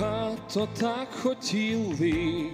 Багато так хотіли,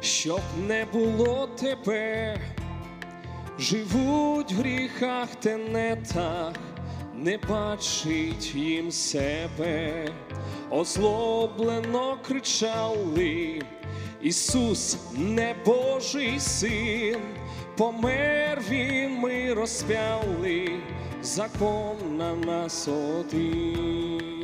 щоб не було тебе, живуть в гріхах тенетах, не бачить їм себе, озлоблено кричали, Ісус, не Божий син, помер він, ми розпяли, закон на нас один.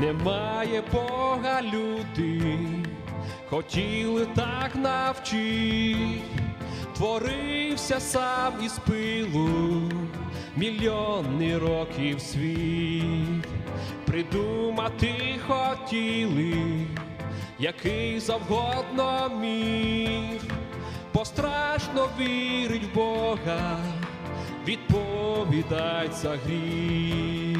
Немає Бога люди, хотіли так навчить, творився сам із пилу, мільйони років світ, придумати хотіли, який завгодно мір, пострашно вірить в Бога, відповідать за гріх.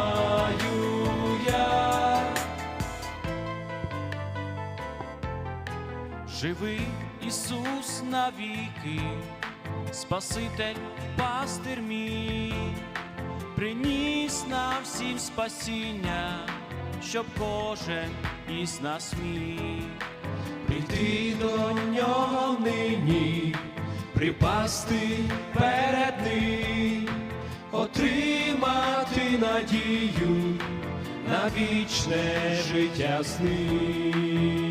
Живий Ісус навіки, Спаситель, пастир мій, приніс нам всім спасіння, щоб кожен із нас міг. Прийти до нього нині, припасти перед ним, отримати надію на вічне життя з ним.